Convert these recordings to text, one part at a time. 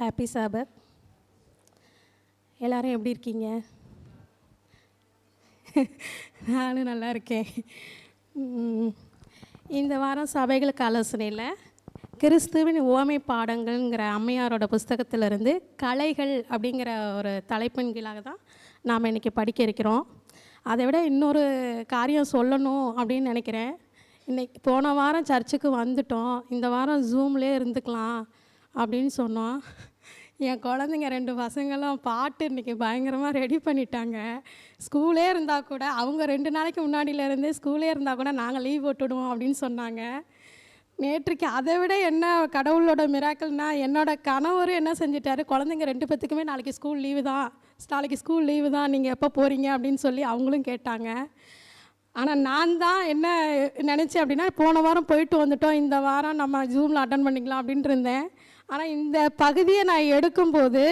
Happy சாபத் எல்லாரும் எப்படி இருக்கீங்க? நானும் நல்லா இருக்கேன். இந்த வாரம் சபைகளுக்கு ஆலோசனையில் கிறிஸ்துவின் ஓமை பாடங்கள்ங்கிற அம்மையாரோட புஸ்தகத்திலிருந்து கலைகள் அப்படிங்கிற ஒரு தலைப்பின் கீழாக தான் நாம் இன்றைக்கி படிக்க இருக்கிறோம். அதை விட இன்னொரு காரியம் சொல்லணும் அப்படின்னு நினைக்கிறேன். இன்னைக்கு போன வாரம் சர்ச்சுக்கு வந்துட்டோம். இந்த வாரம் ஜூம்லேயே இருந்துக்கலாம். அப்படின்னு சொன்னோம். என் குழந்தைங்க ரெண்டு பசங்களும் பாட்டு இன்றைக்கி பயங்கரமாக ரெடி பண்ணிட்டாங்க. ஸ்கூலே இருந்தால் கூட அவங்க ரெண்டு நாளைக்கு முன்னாடியிலேருந்தே ஸ்கூலே இருந்தால் கூட நாங்கள் லீவ் போட்டுடுவோம் அப்படின்னு சொன்னாங்க. நேற்றுக்கு அதை விட என்ன கடவுளோட மிராக்கள்னால் என்னோட கணவர் என்ன செஞ்சிட்டாரு? குழந்தைங்க ரெண்டு பேத்துக்குமே நாளைக்கு ஸ்கூல் லீவு தான். நாளைக்கு ஸ்கூல் லீவு தான் நீங்கள் எப்போ போகிறீங்க அப்படின்னு சொல்லி அவங்களும் கேட்டாங்க. ஆனால் நான் தான் என்ன நினச்சேன் அப்படின்னா போன வாரம் போயிட்டு வந்துட்டோம். இந்த வாரம் நம்ம ஜூமில் அட்டன் பண்ணிக்கலாம் அப்படின்ட்டு இருந்தேன். ஆனால் இந்த பகுதியை நான் எடுக்கும்போது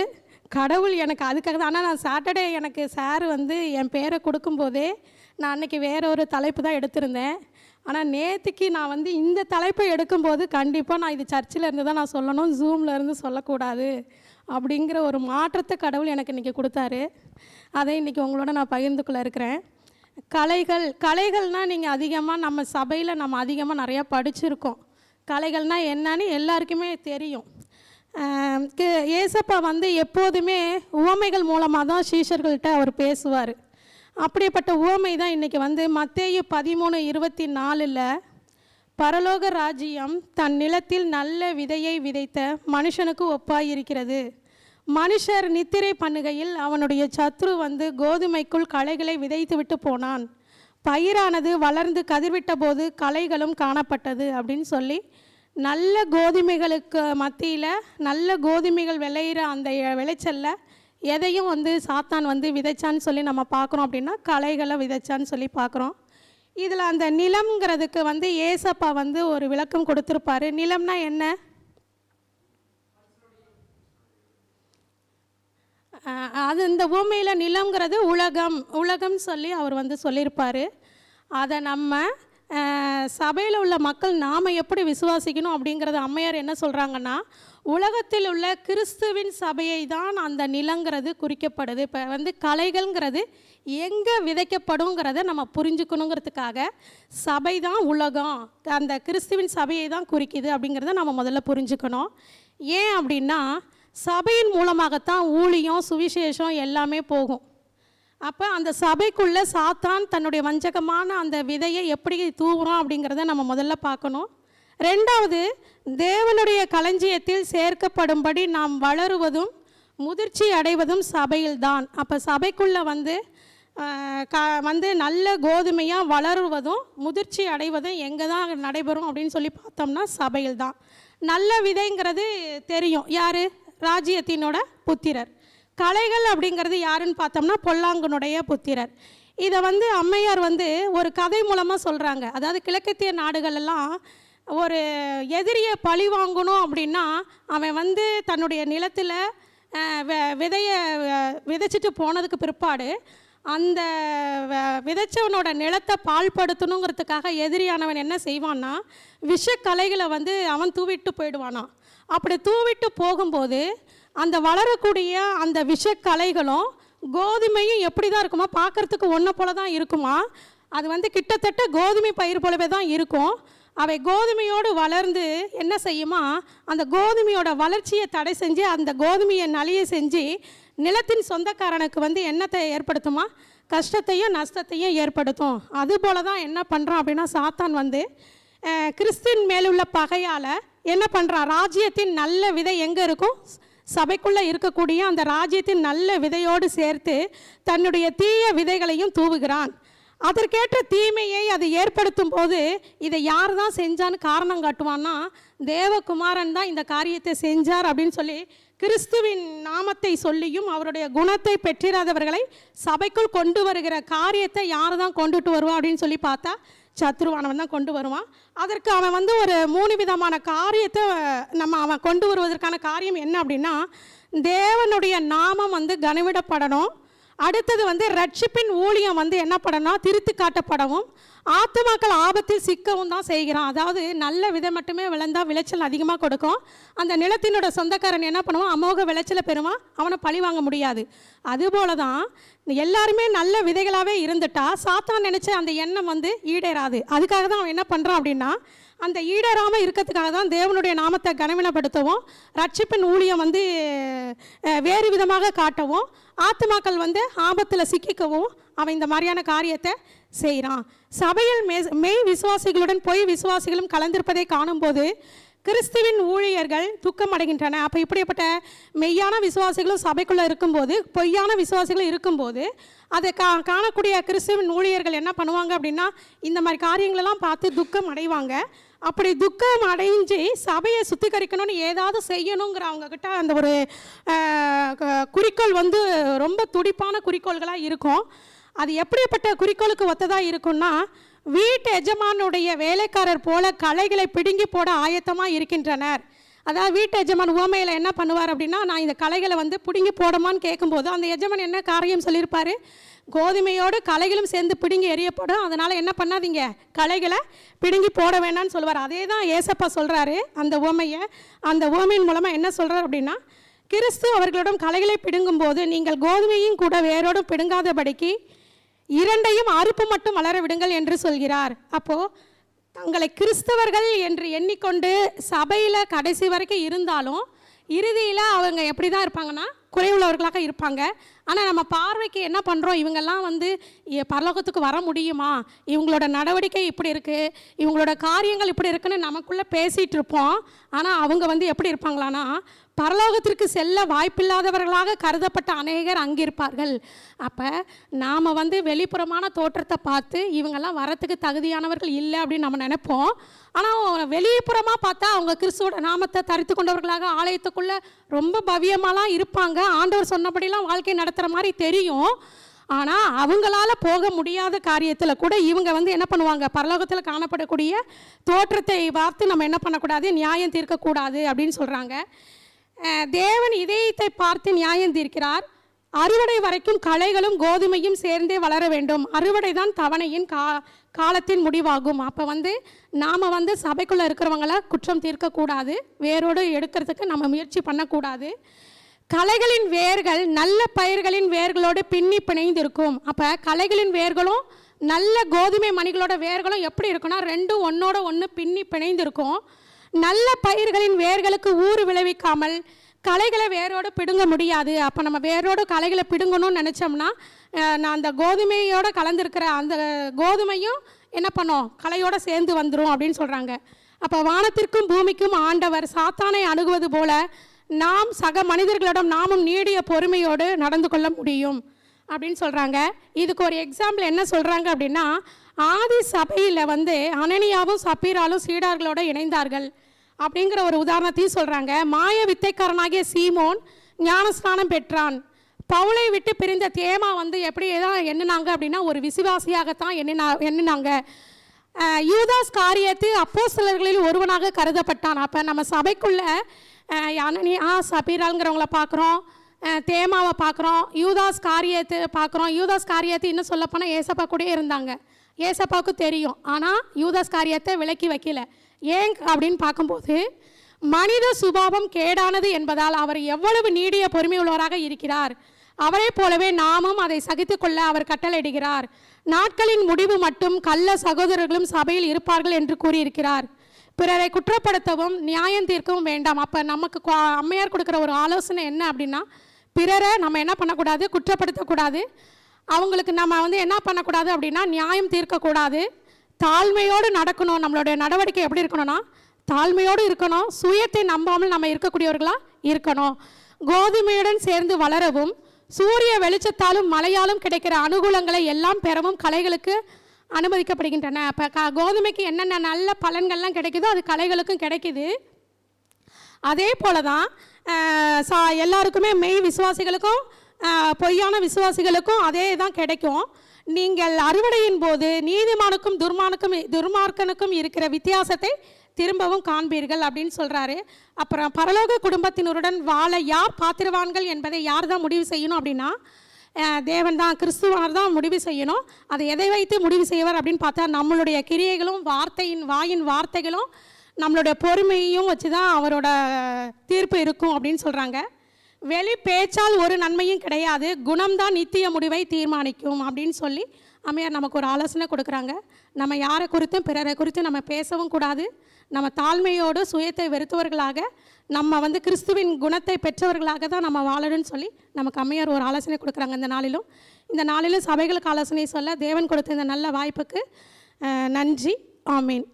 கடவுள் எனக்கு அதுக்காக தான். ஆனால் நான் சாட்டர்டே எனக்கு சார் வந்து என் பேரை கொடுக்கும்போதே நான் அன்னைக்கு வேற ஒரு தலைப்பு தான் எடுத்திருந்தேன். ஆனால் நேற்றுக்கு நான் வந்து இந்த தலைப்பை எடுக்கும்போது கண்டிப்பாக நான் இது சர்ச்சில் இருந்து தான் நான் சொல்லணும் ஜூமில் இருந்து சொல்லக்கூடாது அப்படிங்கிற ஒரு மாற்றத்தை கடவுள் எனக்கு இன்றைக்கி கொடுத்தாரு. அதை இன்றைக்கி உங்களோட நான் பகிர்ந்துக்குள்ளே இருக்கிறேன். கலைகள் கலைகள்னால் நீங்கள் அதிகமாக நம்ம சபையில் நம்ம அதிகமாக நிறையா படிச்சிருக்கோம். கலைகள்னால் என்னன்னு எல்லாருக்குமே தெரியும். ஏசப்பா வந்து எப்போதுமே உவமைகள் மூலமாக தான் சீஷர்கள்ட்ட அவர் பேசுவார். அப்படிப்பட்ட உவமை தான் இன்றைக்கி வந்து மத்தேயு பதிமூணு இருபத்தி நாலில் பரலோக ராஜ்யம் தன் நிலத்தில் நல்ல விதையை விதைத்த மனுஷனுக்கு ஒப்பாயிருக்கிறது. மனுஷர் நித்திரை பண்ணுகையில் அவனுடைய சத்ரு வந்து கோதுமைக்குள் களைகளை விதைத்து விட்டு போனான். பயிரானது வளர்ந்து கதிர்விட்ட போது களைகளும் காணப்பட்டது அப்படின்னு சொல்லி நல்ல கோதுமைகளுக்கு மத்தியில் நல்ல கோதுமைகள் விளையிற அந்த விளைச்சலில் எதையும் வந்து சாத்தான் வந்து விதைச்சான்னு சொல்லி நம்ம பார்க்குறோம் அப்படின்னா களைகளை விதைச்சான்னு சொல்லி பார்க்குறோம். இதில் அந்த நிலம்ங்கிறதுக்கு வந்து ஏசப்பா வந்து ஒரு விளக்கம் கொடுத்துருப்பாரு. நிலம்னா என்ன? அது இந்த பூமியில் நிலம்ங்கிறது உலகம். உலகம்னு சொல்லி அவர் வந்து சொல்லியிருப்பார். அதை நம்ம சபையில் உள்ள மக்கள் நாம் எப்படி விசுவாசிக்கணும் அப்படிங்கிறத அம்மையார் என்ன சொல்கிறாங்கன்னா உலகத்தில் உள்ள கிறிஸ்துவின் சபையை தான் அந்த நிலங்கிறது குறிக்கப்படுது. இப்போ வந்து கலைகள்ங்கிறது எங்கே விதைக்கப்படுங்கிறத நம்ம புரிஞ்சுக்கணுங்கிறதுக்காக சபை தான் உலகம். அந்த கிறிஸ்துவின் சபையை தான் குறிக்குது அப்படிங்கிறத நம்ம முதல்ல புரிஞ்சுக்கணும். ஏன் அப்படின்னா சபையின் மூலமாகத்தான் ஊழியம் சுவிசேஷம் எல்லாமே போகும். அப்போ அந்த சபைக்குள்ளே சாத்தான் தன்னுடைய வஞ்சகமான அந்த விதையை எப்படி தூவுறோம் அப்படிங்கிறத நம்ம முதல்ல பார்க்கணும். ரெண்டாவது தேவனுடைய களஞ்சியத்தில் சேர்க்கப்படும்படி நாம் வளருவதும் முதிர்ச்சி அடைவதும் சபையில்தான். அப்போ சபைக்குள்ளே வந்து க வந்து நல்ல கோதுமையாக வளருவதும் முதிர்ச்சி அடைவதும் எங்கே தான் நடைபெறும் அப்படின்னு சொல்லி பார்த்தோம்னா சபையில் தான் நல்ல விதைங்கிறது தெரியும். யார்? ராஜ்யத்தினோட புத்திரர். கலைகள் அப்படிங்கிறது யாருன்னு பார்த்தோம்னா பொல்லாங்கனுடைய புத்திரர். இதை வந்து அம்மையார் வந்து ஒரு கதை மூலமாக சொல்கிறாங்க அதாவது கிழக்கத்திய நாடுகளெல்லாம் ஒரு எதிரியை பழி வாங்கணும் அப்படின்னா அவன் வந்து தன்னுடைய நிலத்தில் விதையை விதைச்சிட்டு போனதுக்கு பிற்பாடு அந்த வ- விதைச்சவனோட நிலத்தை பால்படுத்தணுங்கிறதுக்காக எதிரியானவன் என்ன செய்வான்னா விஷக்கலைகளை வந்து அவன் தூவிட்டு போயிடுவானாம். அப்படி தூவிட்டு போகும்போது அந்த வளரக்கூடிய அந்த விஷக்கலைகளும் கோதுமையும் எப்படி தான் இருக்குமா பார்க்கறதுக்கு ஒன்றை போல தான் இருக்குமா? அது வந்து கிட்டத்தட்ட கோதுமை பயிர் போலவே தான் இருக்கும். அவை கோதுமையோடு வளர்ந்து என்ன செய்யுமா? அந்த கோதுமையோட வளர்ச்சியை தடை செஞ்சு அந்த கோதுமையை நலிய செஞ்சு நிலத்தின் சொந்தக்காரனுக்கு வந்து என்னத்தை ஏற்படுத்துமா? கஷ்டத்தையும் நஷ்டத்தையும் ஏற்படுத்தும். அதுபோல தான் என்ன பண்ணுறான் அப்படின்னா சாத்தான் வந்து கிறிஸ்தின் மேலுள்ள பகையால் என்ன பண்ணுறான் ராஜ்யத்தின் நல்ல விதை எங்கே இருக்கும்? சபைக்குள்ளே இருக்கக்கூடிய அந்த ராஜ்யத்தின் நல்ல விதையோடு சேர்த்து தன்னுடைய தீய விதைகளையும் தூவுகிறான். அதற்கேற்ற தீமையை அது ஏற்படுத்தும் போது இதை யார் தான் செஞ்சான்னு காரணம் காட்டுவான்னா தேவகுமாரன் தான் இந்த காரியத்தை செஞ்சார் அப்படின்னு சொல்லி கிறிஸ்துவின் நாமத்தை சொல்லியும் அவருடைய குணத்தை பெற்றிராதவர்களை சபைக்குள் கொண்டு வருகிற காரியத்தை யார் தான் கொண்டுட்டு வருவா அப்படின்னு சொல்லி பார்த்தா சத்ருவானவன் தான் கொண்டு வருவான். அதற்கு அவன் வந்து ஒரு மூணு விதமான காரியத்தை நம்ம அவன் கொண்டு வருவதற்கான காரியம் என்ன அப்படின்னா தேவனுடைய நாமம் வந்து கனவிடப்படணும். அடுத்தது வந்து ரட்சிப்பின் ஊழியம் வந்து என்ன பண்ணணும் திருத்தி காட்டப்படவும் ஆத்துமாக்கள் ஆபத்தில் சிக்கவும் தான் செய்கிறான். அதாவது நல்ல விதை மட்டுமே விளைந்தால் விளைச்சல் அதிகமாக கொடுக்கும். அந்த நிலத்தினோட சொந்தக்காரன் என்ன பண்ணுவான்? அமோக விளைச்சலை பெறுவான். அவனை பழி வாங்க முடியாது. அதுபோல தான் எல்லாருமே நல்ல விதைகளாகவே இருந்துட்டா சாத்தான் நினச்ச அந்த எண்ணம் வந்து ஈடேறாது. அதுக்காக தான் அவன் என்ன பண்ணுறான் அப்படின்னா அந்த ஈடேறாமல் இருக்கிறதுக்காக தான் தேவனுடைய நாமத்தை கனவீனப்படுத்தவும் ரட்சிப்பின் ஊழியம் வந்து வேறு விதமாக காட்டவும் ஆத்துமாக்கள் வந்து ஆபத்தில் சிக்கிக்கவும் அவன் இந்த மாதிரியான காரியத்தை செய்கிறான் சபையில் மெய் மெய் விசுவாசிகளுடன் பொய் விசுவாசிகளும் கலந்திருப்பதை காணும்போது கிறிஸ்துவின் ஊழியர்கள் துக்கம் அடைகின்றன அப்போ இப்படிப்பட்ட மெய்யான விசுவாசிகளும் சபைக்குள்ளே இருக்கும்போது பொய்யான விசுவாசிகளும் இருக்கும்போது அதை கா காணக்கூடிய கிறிஸ்துவின் ஊழியர்கள் என்ன பண்ணுவாங்க அப்படின்னா இந்த மாதிரி காரியங்களெல்லாம் பார்த்து துக்கம் அடைவாங்க. அப்படி துக்கம் அடைஞ்சு சபையை சுத்திகரிக்கணும்னு ஏதாவது செய்யணுங்கிற அவங்கக்கிட்ட அந்த ஒரு குறிக்கோள் வந்து ரொம்ப துடிப்பான குறிக்கோள்களாக இருக்கும். அது எப்படிப்பட்ட குறிக்கோளுக்கு ஒத்ததாக இருக்கும்னா வீட்டு எஜமானுடைய வேலைக்காரர் போல கலைகளை பிடுங்கி போட ஆயத்தமாக இருக்கின்றனர். அதாவது வீட்டு எஜமான் உவமையில் என்ன பண்ணுவார் அப்படின்னா நான் இந்த கலைகளை வந்து பிடுங்கி போடமான்னு கேட்கும்போது அந்த எஜமான் என்ன காரியம் சொல்லியிருப்பார்? கோதுமையோடு களைகளும் சேர்ந்து பிடுங்கி எறியப்படும். அதனால் என்ன பண்ணாதீங்க? கலைகளை பிடுங்கி போட வேணாம்னு சொல்லுவார். அதே தான் ஏசப்பா சொல்கிறாரு அந்த உவமையை. அந்த உவமையின் மூலமாக என்ன சொல்கிறார் அப்படின்னா கிறிஸ்து அவர்களிடம் கலைகளை பிடுங்கும்போது நீங்கள் கோதுமையும் கூட வேரோடும் பிடுங்காதபடிக்கு இரண்டையும் அறுப்பு மட்டும் வளர விடுங்கள் என்று சொல்கிறார். அப்போ தங்களை கிறிஸ்தவர்கள் என்று எண்ணிக்கொண்டு சபையில் கடைசி வரைக்கும் இருந்தாலும் இறுதியில் அவங்க எப்படி தான் இருப்பாங்கன்னா குறைவுள்ளவர்களாக இருப்பாங்க. ஆனால் நம்ம பார்வைக்கு என்ன பண்ணுறோம் இவங்கெல்லாம் வந்து பரலோகத்துக்கு வர முடியுமா? இவங்களோட நடவடிக்கை இப்படி இருக்குது இவங்களோட காரியங்கள் இப்படி இருக்குன்னு நமக்குள்ளே பேசிகிட்டு இருப்போம். ஆனால் அவங்க வந்து எப்படி இருப்பாங்களான்னா பரலோகத்திற்கு செல்ல வாய்ப்பில்லாதவர்களாக கருதப்பட்ட அநேகர் அங்கே இருப்பார்கள் அப்போ நாம் வந்து வெளிப்புறமான தோற்றத்தை பார்த்து இவங்கெல்லாம் வரத்துக்கு தகுதியானவர்கள் இல்லை அப்படின்னு நம்ம நினைப்போம். ஆனால் வெளிப்புறமாக பார்த்தா அவங்க கிறிஸ்துவோட நாமத்தை தரித்து கொண்டவர்களாக ஆலயத்துக்குள்ளே ரொம்ப பவியமாலாம் இருப்பாங்க. ஆண்டவர் சொன்னபடிலாம் வாழ்க்கை நடத்துகிற மாதிரி தெரியும். ஆனால் அவங்களால போக முடியாத காரியத்தில் கூட இவங்க வந்து என்ன பண்ணுவாங்க? பரலோகத்தில் காணப்படக்கூடிய தோற்றத்தை பார்த்து நம்ம என்ன பண்ணக்கூடாது? நியாயம் தீர்க்கக்கூடாது அப்படின்னு சொல்கிறாங்க தேவன் இதயத்தை பார்த்து நியாயம் தீர்க்கிறார். அறுவடை வரைக்கும் களைகளும் கோதுமையும் சேர்ந்தே வளர வேண்டும். அறுவடை தான் தவணையின் கா காலத்தின் முடிவாகும். அப்போ வந்து நாம் வந்து சபைக்குள்ளே இருக்கிறவங்கள குற்றம் தீர்க்கக்கூடாது. வேரோடு எடுக்கிறதுக்கு நம்ம முயற்சி பண்ணக்கூடாது. கலைகளின் வேர்கள் நல்ல பயிர்களின் வேர்களோடு பின்னி பிணைந்திருக்கும். அப்போ கலைகளின் வேர்களும் நல்ல கோதுமை மணிகளோட வேர்களும் எப்படி இருக்குன்னா ரெண்டும் ஒன்றோட ஒன்று பின்னி பிணைந்திருக்கும். நல்ல பயிர்களின் வேர்களுக்கு ஊறு விளைவிக்காமல் கலைகளை வேரோடு பிடுங்க முடியாது. அப்போ நம்ம வேரோடு களைகளை பிடுங்கணும்னு நினச்சோம்னா நான் அந்த கோதுமையோடு கலந்துருக்கிற அந்த கோதுமையும் என்ன பண்ணோம்? கலையோடு சேர்ந்து வந்துடும் அப்படின்னு சொல்கிறாங்க அப்போ வானத்திற்கும் பூமிக்கும் ஆண்டவர் சாத்தானை அணுகுவது போல நாம் சக மனிதர்களிடம் நாமும் நீடிய பொறுமையோடு நடந்து கொள்ள முடியும் அப்படின்னு சொல்கிறாங்க இதுக்கு ஒரு எக்ஸாம்பிள் என்ன சொல்கிறாங்க அப்படின்னா ஆதி சபையில் வந்து அனனியாவும் சப்பீராலும் சீடார்களோட இணைந்தார்கள் அப்படிங்கிற ஒரு உதாரணத்தையும் சொல்கிறாங்க மாய வித்தைக்காரனாகிய சீமோன் ஞானஸ்நானம் பெற்றான். பவுளை விட்டு பிரிந்த தேமா வந்து எப்படி தான் எண்ணினாங்க அப்படின்னா ஒரு விசுவாசியாகத்தான் எண்ணினா எண்ணினாங்க. யூதாஸ் யூதாஸ் காரியத்து அப்போஸ்தலர்களில் ஒருவனாக கருதப்பட்டான். அப்போ நம்ம சபைக்குள்ளே அனனியா சபீராங்கிறவங்கள பார்க்குறோம் தேமாவை பார்க்குறோம் யூதாஸ் காரியத்தை பார்க்குறோம் யூதாஸ் காரியத்தை இன்னும் சொல்லப்போனால் ஏசப்பா கூடயே இருந்தாங்க. ஏசப்பாவுக்கு தெரியும். ஆனால் யூதாஸ் காரியத்தை விலக்கி வைக்கல. ஏன் அப்படின்னு பார்க்கும்போது மனித சுபாவம் கேடானது என்பதால் அவர் எவ்வளவு நீடிய பொறுமை உள்ளவராக இருக்கிறார். அவரைப் போலவே நாமும் அதை சகித்துக்கொள்ள அவர் கட்டளையிடுகிறார். நாட்களின் முடிவு மட்டும் கள்ள சகோதரர்களும் சபையில் இருப்பார்கள் என்று கூறியிருக்கிறார். பிறரை குற்றப்படுத்தவும் நியாயம் தீர்க்கவும் வேண்டாம். அப்போ நமக்கு அம்மையார் கொடுக்குற ஒரு ஆலோசனை என்ன அப்படின்னா பிறரை நம்ம என்ன பண்ணக்கூடாது? குற்றப்படுத்தக்கூடாது. அவங்களுக்கு நம்ம வந்து என்ன பண்ணக்கூடாது அப்படின்னா நியாயம் தீர்க்கக்கூடாது. தாழ்மையோடு நடக்கணும். நம்மளுடைய நடவடிக்கை எப்படி இருக்கணும்னா தாழ்மையோடு இருக்கணும். சுயத்தை நம்பாமல் நம்ம இருக்கக்கூடியவர்களாக இருக்கணும். கோதுமையுடன் சேர்ந்து வளரவும் சூரிய வெளிச்சத்தாலும் மழையாலும் கிடைக்கிற அனுகூலங்களை எல்லாம் பெறவும் கலைகளுக்கு அனுமதிக்கப்படுகின்றன. அப்போ க கோதுமைக்கு என்னென்ன நல்ல பலன்கள்லாம் கிடைக்குதோ அது கலைகளுக்கும் கிடைக்குது. அதே போல தான் சா எல்லாருக்குமே மெய் விசுவாசிகளுக்கும் பொய்யான விசுவாசிகளுக்கும் அதே தான் கிடைக்கும். நீங்கள் அறுவடையின் போது நீதிமானுக்கும் துர்மானுக்கும் துர்மார்க்கனுக்கும் இருக்கிற வித்தியாசத்தை திரும்பவும் காண்பீர்கள் அப்படின்னு சொல்கிறாரு அப்புறம் பரலோக குடும்பத்தினருடன் வாழ யார் பாத்திரவான்கள் என்பதை யார் தான் முடிவு செய்யணும் அப்படின்னா தேவன் தான் கிறிஸ்துவார் தான் முடிவு செய்யணும். அதை எதை வைத்து முடிவு செய்வார் அப்படின்னு பார்த்தா நம்மளுடைய கிரியைகளும் வார்த்தையின் வாயின் வார்த்தைகளும் நம்மளுடைய பொறுமையும் வச்சு தான் அவரோட தீர்ப்பு இருக்கும் அப்படின்னு சொல்கிறாங்க வெளி பேச்சால் ஒரு நன்மையும் கிடையாது. குணம்தான் நித்திய முடிவை தீர்மானிக்கும் அப்படின்னு சொல்லி அம்மையார் நமக்கு ஒரு ஆலோசனை கொடுக்குறாங்க. நம்ம யாரை குறித்தும் பிறரை குறித்து நம்ம பேசவும் கூடாது. நம்ம தாழ்மையோடு சுயத்தை வெறுத்தவர்களாக நம்ம வந்து கிறிஸ்துவின் குணத்தை பெற்றவர்களாக தான் நம்ம வாழணும்னு சொல்லி நமக்கு அம்மையார் ஒரு ஆலோசனை கொடுக்குறாங்க இந்த நாளிலும். இந்த நாளிலும் சபைகளுக்கு ஆலோசனை சொல்ல தேவன் கொடுத்த இந்த நல்ல வாய்ப்புக்கு நன்றி. ஆமீன்.